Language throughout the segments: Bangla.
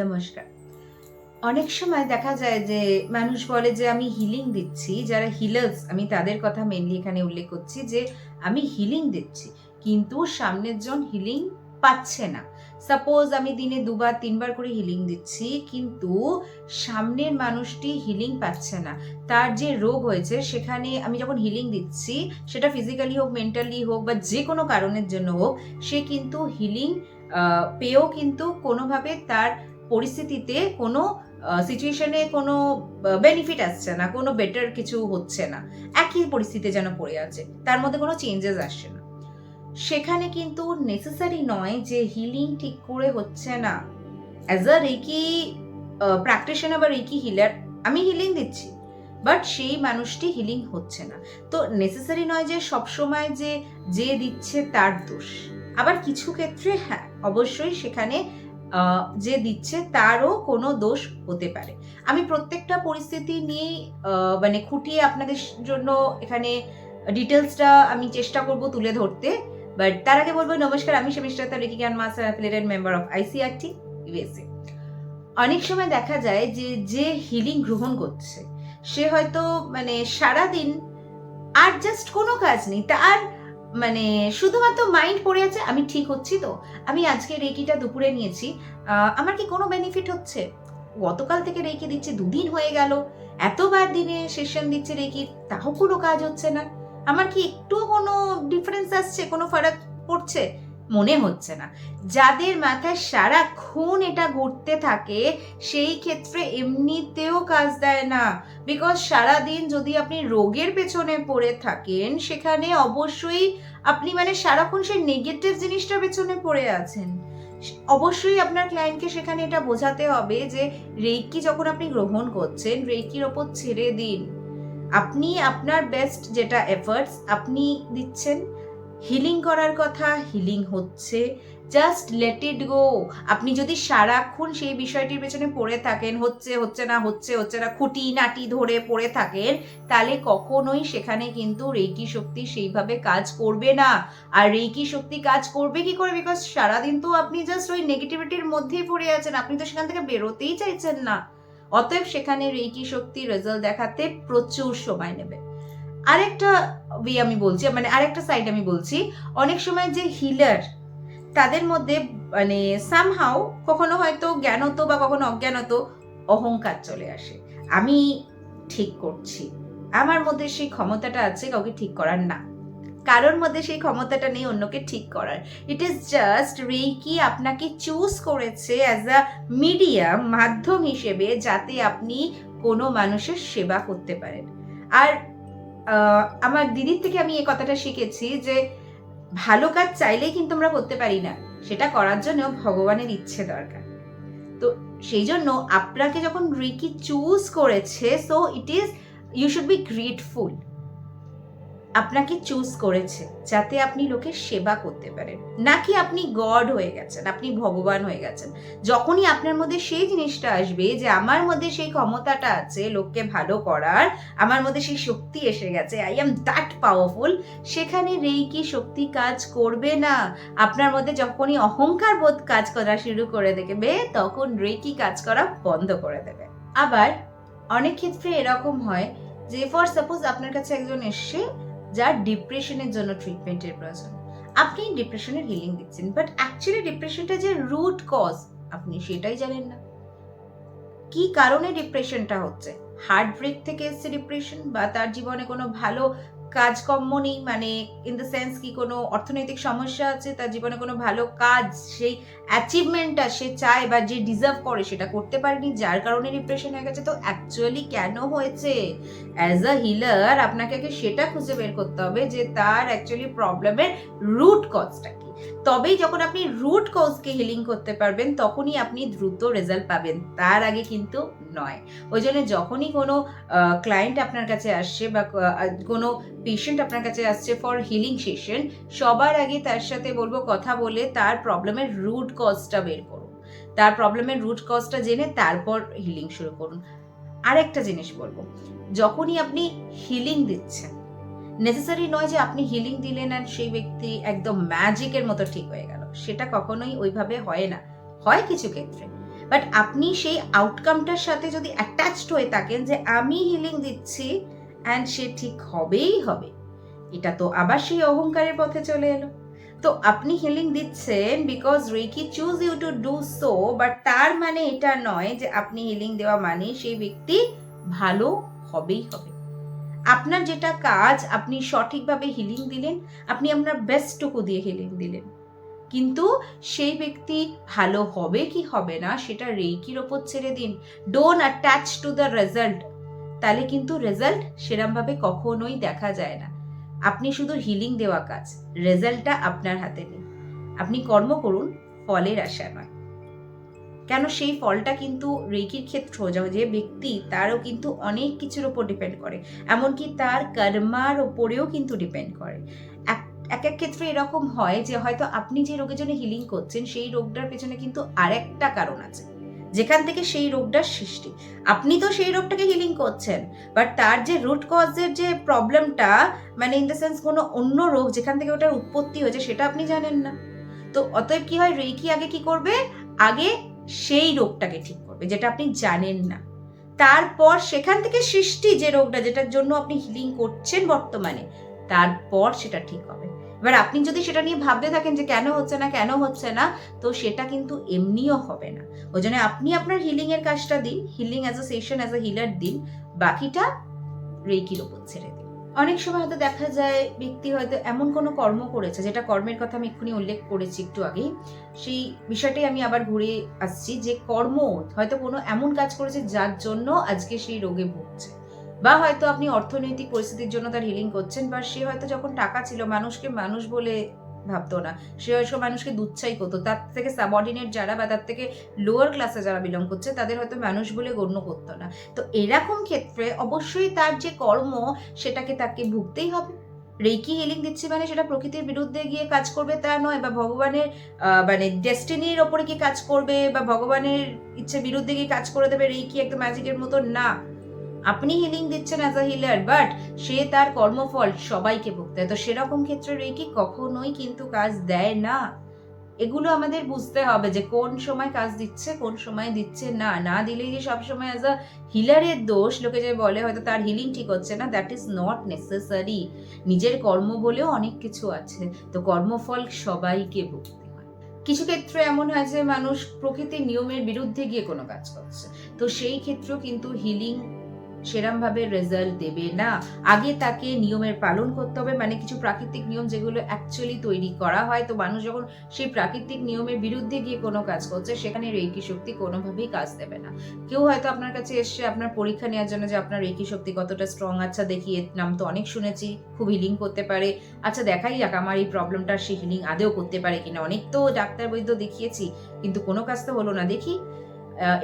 নমস্কার। অনেক সময় দেখা যায় যে মানুষ বলে যে আমি হিলিং দিচ্ছি, যারা হিলার্স আমি তাদের কথা মেনলি এখানে উল্লেখ করছি যে আমি হিলিং দিচ্ছি, কিন্তু সামনের জন হিলিং পাচ্ছে না। সাপোজ আমি দিনে দুবার, তিনবার করে হিলিং দিচ্ছি, কিন্তু সামনের মানুষটি হিলিং পাচ্ছে না। তার যে রোগ হয়েছে, সেখানে আমি যখন হিলিং দিচ্ছি, সেটা ফিজিক্যালি হোক মেন্টালি হোক বা যে কোনো কারণের জন্য হোক, সে কিন্তু হিলিং পেয়েও কিন্তু কোনোভাবে তার পরিস্থিতিতে কোনো সিচুয়েশনে কোনো বেনিফিট আসছে না, কোনো বেটার কিছু হচ্ছে না। একই পরিস্থিতি যেন পড়ে আছে, তার মধ্যে কোনো চেঞ্জেস আসছে না। সেখানে কিন্তু নেসেসারি নয় যে হিলিং ঠিক করে হচ্ছে না। অ্যাজ আ রেকি প্র্যাকটিশনার বা রেকি হিলার আমি হিলিং দিচ্ছি বাট সেই মানুষটি হিলিং হচ্ছে না। তো নেসেসারি নয় যে সবসময় যে যে দিচ্ছে তার দোষ। আবার কিছু ক্ষেত্রে হ্যাঁ অবশ্যই সেখানে যে দিচ্ছে তারও কোনো দোষ হতে পারে। আমি প্রত্যেকটা পরিস্থিতি নিয়ে মানে খুঁটিয়ে আপনাদের জন্য এখানে ডিটেলসটা আমি চেষ্টা করব তুলে ধরতে। বাট তার আগে বলব, নমস্কার, আমি সেমিস্টার রেকি জ্ঞান master affiliated member of ICRT, USA. অনেক সময় দেখা যায় যে যে হিলিং গ্রহণ করছে, সে হয়তো মানে সারাদিন আর জাস্ট কোনো কাজ নেই, তার মানে শুধুমাত্র মাইন্ড পড়ে আছে, আমি ঠিক হচ্ছি তো। আমি আজকে রেকিটা দুপুরে নিয়েছি। আমার কি কোনো বেনিফিট হচ্ছে? গতকাল থেকে রেকি দিচ্ছি, দুদিন হয়ে গেল। এতবার দিনে সেশন দিচ্ছে রেকি, তাও কোনো কাজ হচ্ছে না। আমার কি একটু কোনো ডিফারেন্স আসছে? কোনো ফারাক পড়ছে? মনে হচ্ছে না। যাদের মাথায় সারাক্ষণ এটা ঘুরতে থাকে, সেই ক্ষেত্রে এমনিতেও কাজ দেয় না। বিকজ সারাদিন যদি আপনি রোগের পেছনে পড়ে থাকেন, সেখানে অবশ্যই আপনি মানে সারাক্ষণ সেই নেগেটিভ জিনিসটার পেছনে পড়ে আছেন। অবশ্যই আপনার ক্লায়েন্টকে সেখানে এটা বোঝাতে হবে যে রেকি যখন আপনি গ্রহণ করছেন রেকির ওপর ছেড়ে দিন। আপনি আপনার বেস্ট যেটা এফার্টস আপনি দিচ্ছেন। হিলিং করার কথা হিলিং হচ্ছে। জাস্ট লেট ইট গো আপনি যদি সারাক্ষণ সেই বিষয়টির পেছনে পড়ে থাকেন, হচ্ছে হচ্ছে না, হচ্ছে হচ্ছে না খুঁটি নাটি ধরে পড়ে থাকেন, তাহলে কখনোই সেখানে কিন্তু রেকি শক্তি সেইভাবে কাজ করবে না। আর রেকি শক্তি কাজ করবে কি করে? বিকজ সারাদিন তো আপনি জাস্ট ওই নেগেটিভিটির মধ্যেই পড়ে আছেন, আপনি তো সেখান থেকে বেরোতেই চাইছেন না। অতএব সেখানে রেকি শক্তি রেজাল্ট দেখাতে প্রচুর সময় নেবে। আরেকটা ওয়ে আমি বলছি মানে আরেকটা সাইড আমি বলছি। অনেক সময় যে হিলার তাদের মধ্যে মানে সামহাও কখনো হয়তো জ্ঞানত বা কখনো অজ্ঞানত অহংকার চলে আসে। আমি ঠিক করছি। আমার মধ্যে সেই ক্ষমতাটা আছে, কাউকে ঠিক করার না। কারোর মধ্যে সেই ক্ষমতাটা নেই, অন্যকে ঠিক করার। ইট ইজ জাস্ট রেকি আপনাকে চুজ করেছে অ্যাজ আ মিডিয়াম মাধ্যম হিসেবে যাতে আপনি কোনো মানুষের সেবা করতে পারেন। আর আমার দিদির থেকে আমি এই কথাটা শিখেছি যে ভালো কাজ চাইলেই কিন্তু আমরা করতে পারি না। সেটা করার জন্য ভগবানের ইচ্ছে দরকার। তো সেই জন্য আপনাকে যখন রিকি চুজ করেছে so it is you should be grateful আপনাকে চুজ করেছে যাতে আপনি লোকের সেবা করতে পারেন। নাকি আপনি গড হয়ে গেছেন, আপনি ভগবান হয়ে গেছেন। যখনই আপনার মধ্যে সেই জিনিসটা আসবে যে আমার মধ্যে সেই ক্ষমতাটা আছে লোককে ভালো করার, আমার মধ্যে সেই শক্তি এসে গেছে আই এম দ্যাট পাওয়ারফুল সেখানে রেইকি শক্তি কাজ করবে না। আপনার মধ্যে যখনই অহংকার বোধ কাজ করা শুরু করে দেবে, তখন রেকি কাজ করা বন্ধ করে দেবে। আবার অনেক ক্ষেত্রে এরকম হয় যে ফর সাপোজ আপনার কাছে একজন এসছে যার ডিপ্রেশনের জন্য ট্রিটমেন্টের প্রয়োজন। আপনি ডিপ্রেশনের হিলিং দিচ্ছেন বাট অ্যাকচুয়ালি ডিপ্রেশনটা যে রুট কজ আপনি সেটাই জানেন না। কি কারণে ডিপ্রেশনটা হচ্ছে? হার্ট ব্রেক থেকে এসছে ডিপ্রেশন বা তার জীবনে কোনো ভালো কাজকর্ম নেই মানে ইন দ্য সেন্স কি কোনো অর্থনৈতিক সমস্যা আছে, তার জীবনে কোনো ভালো কাজ, সেই অ্যাচিভমেন্টটা সে চায় বা যে ডিজার্ভ করে সেটা করতে পারেনি, যার কারণে ডিপ্রেশন হয়ে গেছে। তো অ্যাকচুয়ালি কেন হয়েছে? অ্যাজ আ হিলার আপনাকে আগে সেটা খুঁজে বের করতে হবে যে তার অ্যাকচুয়ালি প্রবলেমের রুট কজটা তবেই যখন আপনি রুট কজকে হিলিং করতে পারবেন, তখনই আপনি দ্রুত রেজাল্ট পাবেন। তার আগে কিন্তু নয়। ওই জন্য যখনই কোনো ক্লায়েন্ট আপনার কাছে আসছে বা কোনো পেশেন্ট আপনার কাছে আসছে ফর হিলিং সেশন সবার আগে তার সাথে বলব কথা বলে তার প্রবলেমের রুট কজটা বের করুন। তার প্রবলেমের রুট কজটা জেনে তারপর হিলিং শুরু করুন। আরেকটা জিনিস বলব, যখনই আপনি হিলিং দিচ্ছেন নেসেসারি নয় যে আপনি হিলিং দিলেন আর সেই ব্যক্তি একদম ম্যাজিকের মতো ঠিক হয়ে গেল। সেটা কখনোই ওইভাবে হয় না। হয় কিছু ক্ষেত্রে। বাট আপনি সেই আউটকামটার সাথে যদি অ্যাটাচড হয়ে থাকেন যে আমি হিলিং দিচ্ছি অ্যান্ড সে ঠিক হবেই হবে। এটা তো আবার সেই অহংকারের পথে চলে এলো। তো আপনি হিলিং দিচ্ছেন because reiki choose you to do so but তার মানে এটা নয় যে আপনি হিলিং দেওয়া মানে সেই ব্যক্তি ভালো হবেই হবে। আপনার যেটা কাজ, আপনি সঠিকভাবে হিলিং দিলেন, আপনি আপনার বেস্টটুকু দিয়ে হিলিং দিলেন। কিন্তু সেই ব্যক্তি ভালো হবে কি হবে না, সেটা রেইকির ওপর ছেড়ে দিন। Don't attach to the result তাহলে কিন্তু রেজাল্ট সেরমভাবে কখনোই দেখা যায় না। আপনি শুধু হিলিং দেওয়া কাজ রেজাল্টটা আপনার হাতে নেই আপনি কর্ম করুন, ফলের আশা নয়। কেন সেই ফলটা কিন্তু রেকির ক্ষেত্র, যে ব্যক্তি, তারও কিন্তু অনেক কিছুর উপর ডিপেন্ড করে। এমনকি তার কর্মার ওপরেও কিন্তু ডিপেন্ড করে। এক এক ক্ষেত্রে এরকম হয় যে, হয়তো আপনি যে রোগের জন্য হিলিং করছেন, সেই রোগটার পেছনে কিন্তু আরেকটা কারণ আছে। যেখান থেকে সেই রোগটার সৃষ্টি। আপনি তো সেই রোগটাকে হিলিং করছেন বাট তার যে রুট কজের যে প্রবলেমটা মানে ইন দ্য সেন্স কোনো অন্য রোগ যেখান থেকে ওটার উৎপত্তি হয়েছে, সেটা আপনি জানেন না। তো অতএব কি হয়, রেকি আগে কি করবে? আগে সেই রোগটাকে ঠিক করবে, যেটা আপনি জানেন না। তারপর সেখান থেকে সৃষ্টি যে রোগটা, যেটার জন্য আপনি হিলিং করছেন বর্তমানে, তারপর সেটা ঠিক হবে। এবার আপনি যদি সেটা নিয়ে ভাবতে থাকেন যে কেন হচ্ছে না, কেন হচ্ছে না, তো সেটা কিন্তু এমনিও হবে না। ওই জন্য আপনি আপনার হিলিং এর কাজটা দিন healing as a session as a healer দিন, বাকিটা রেকির ওপর ছেড়ে দিন। অনেক সময় হয়তো দেখা যায় ব্যক্তি হয়তো এমন কোনো কর্ম করেছে, যেটা কর্মের কথা আমি এক্ষুনি উল্লেখ করেছি একটু আগেই, সেই বিষয়টাই আমি আবার ঘুরে আসছি যে কর্ম হয়তো কোনো এমন কাজ করেছে যার জন্য আজকে সেই রোগে ভুগছে। বা হয়তো আপনি অর্থনৈতিক পরিস্থিতির জন্য তার হিলিং করছেন, বা সে হয়তো যখন টাকা ছিল মানুষকে মানুষ বলে ভাবতো না। সে হয়তো মানুষকে দুচ্ছাই করতো। তার থেকে সাবঅর্ডিনেট যারা বা তার থেকে লোয়ার ক্লাসে যারা বিলং করছে, তাদের হয়তো মানুষ বলে গণ্য করতো না। তো এরকম ক্ষেত্রে অবশ্যই তার যে কর্ম, সেটাকে তাকে ভুগতেই হবে। রেকি হিলিং দিচ্ছে মানে সেটা প্রকৃতির বিরুদ্ধে গিয়ে কাজ করবে তা নয়, বা ভগবানের মানে ডেস্টিনির ওপরে কি কাজ করবে, বা ভগবানের ইচ্ছে বিরুদ্ধে গিয়ে কাজ করে দেবে, রেকি একদম ম্যাজিকের মতো না। আপনি হিলিং দিচ্ছেন অ্যাজ আ হিলার বাট সে তার কর্মফল সবাইকে ভুগতে হয়। তো সেরকম ক্ষেত্রে রেকি কখনোই কিন্তু কাজ দেয় না। এগুলো আমাদের বুঝতে হবে যে কোন সময় কাজ দিচ্ছে, কোন সময় দিচ্ছে না। না দিলেই যে সবসময় অ্যাজ আ হিলারের দোষ, লোকে যে বলে হয়তো তার হিলিং ঠিক হচ্ছে না দ্যাট ইজ নট নেসেসারি নিজের কর্ম বলেও অনেক কিছু আছে। তো কর্মফল সবাইকে ভুগতে কিছু ক্ষেত্রে এমন হয় যে মানুষ প্রকৃতির নিয়মের বিরুদ্ধে গিয়ে কোনো কাজ করছে। তো সেই ক্ষেত্রেও কিন্তু হিলিং সেরমভাবে রেজাল্ট দেবে না। আগে তাকে নিয়মের পালন করতে হবে মানে কিছু প্রাকৃতিক নিয়ম যেগুলো অ্যাকচুয়ালি তৈরি করা হয়। তো মানুষ যখন সেই প্রাকৃতিক নিয়মের বিরুদ্ধে গিয়ে কোনো কাজ করছে, সেখানে রেকি শক্তি কোনোভাবেই কাজ দেবে না। কেউ হয়তো আপনার কাছে এসে আপনার পরীক্ষা নেওয়ার জন্য যে আপনার রেকি শক্তি কতটা স্ট্রং আচ্ছা দেখি এর নাম তো অনেক শুনেছি, খুব হিলিং করতে পারে। আচ্ছা দেখাই যাক আমার এই প্রবলেমটা সে হিলিং আদেও করতে পারে কিনা। অনেক তো ডাক্তার বৈদ্য দেখিয়েছি, কিন্তু কোনো কাজ তো হলো না। দেখি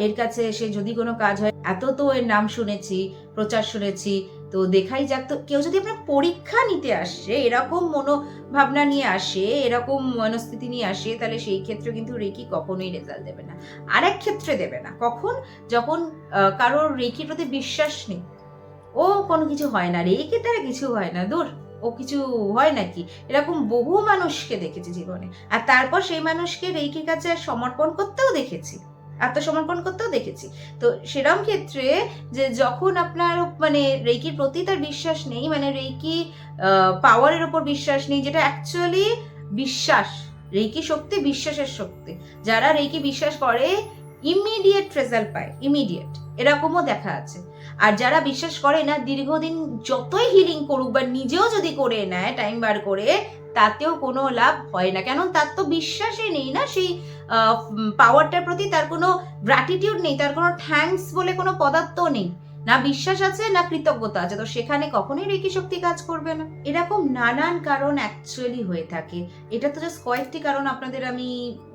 এর কাছে এসে যদি কোনো কাজ হয়, এত তো এর নাম শুনেছি, প্রচার শুনেছি, তো দেখাই যাক তো, কেউ যদি আপনার পরীক্ষা নিতে আসে, এরকম মনোভাবনা নিয়ে আসে, এরকম মনস্থিতি নিয়ে আসে, তাহলে সেই ক্ষেত্রে কিন্তু রেকি কখনোই রেজাল্ট দেবে না। আরেক ক্ষেত্রে দেবে না। কখন? যখন কারোর রেকির প্রতি বিশ্বাস নেই। ও কোনো কিছু হয় না, রেকি তারা কিছু হয় না, দূর, ও কিছু হয় নাকি? এরকম বহু মানুষকে দেখেছি জীবনে। আর তারপর সেই মানুষকে রেকির কাছে সমর্পণ করতেও দেখেছি। আত্মসমর্পণ করতেও দেখেছি। তো সেরম ক্ষেত্রে যে যখন আপনার মানে রেকির প্রতি তার বিশ্বাস নেই মানে রেকি পাওয়ারের ওপর বিশ্বাস নেই, যেটা অ্যাকচুয়ালি বিশ্বাস রেকি শক্তি বিশ্বাসের শক্তি। যারা রেকি বিশ্বাস করে ইমিডিয়েট রেজাল্ট পায় ইমিডিয়েট এরকমও দেখা আছে। আর যারা বিশ্বাস করে না, দীর্ঘদিন যতই হিলিং করুক বা নিজেও যদি করে নেয় টাইম বার করে, তাতেও কোনো লাভ হয় না। কেন তার তো বিশ্বাসই নেই না, সেই পাওয়ারটার প্রতি তার কোনো গ্র্যাটিটিউড নেই, তার কোনো থ্যাঙ্কস বলে কোনো পদার্থ নেই। না বিশ্বাস আছে, না কৃতজ্ঞতা আছে। তো সেখানে কখনোই রেকি শক্তি কাজ করবে না। এরকম নানান কারণ অ্যাকচুয়ালি হয়ে থাকে। এটা তো জাস্ট কয়েকটি কারণ আপনাদের আমি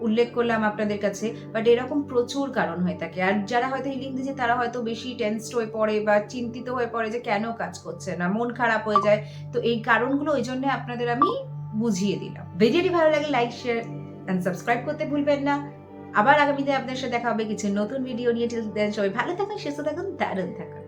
উল্লেখ করলাম আপনাদের কাছে বাট এরকম প্রচুর কারণ হয়ে থাকে। আর যারা হয়তো হিলিং দিচ্ছে তারা হয়তো বেশি টেনসড হয়ে পড়ে বা চিন্তিত হয়ে পড়ে যে কেন কাজ করছে না, মন খারাপ হয়ে যায়। তো এই কারণগুলো ওই জন্য আপনাদের আমি বুঝিয়ে দিলাম। ভিডিওটি ভালো লাগে লাইক শেয়ার অ্যান্ড সাবস্ক্রাইব করতে ভুলবেন না। আবার আগামীতে আপনার সাথে দেখা হবে কিছু নতুন ভিডিও নিয়ে। দেন সবাই ভালো থাকুন, সুস্থ থাকুন, দারুণ থাকুন।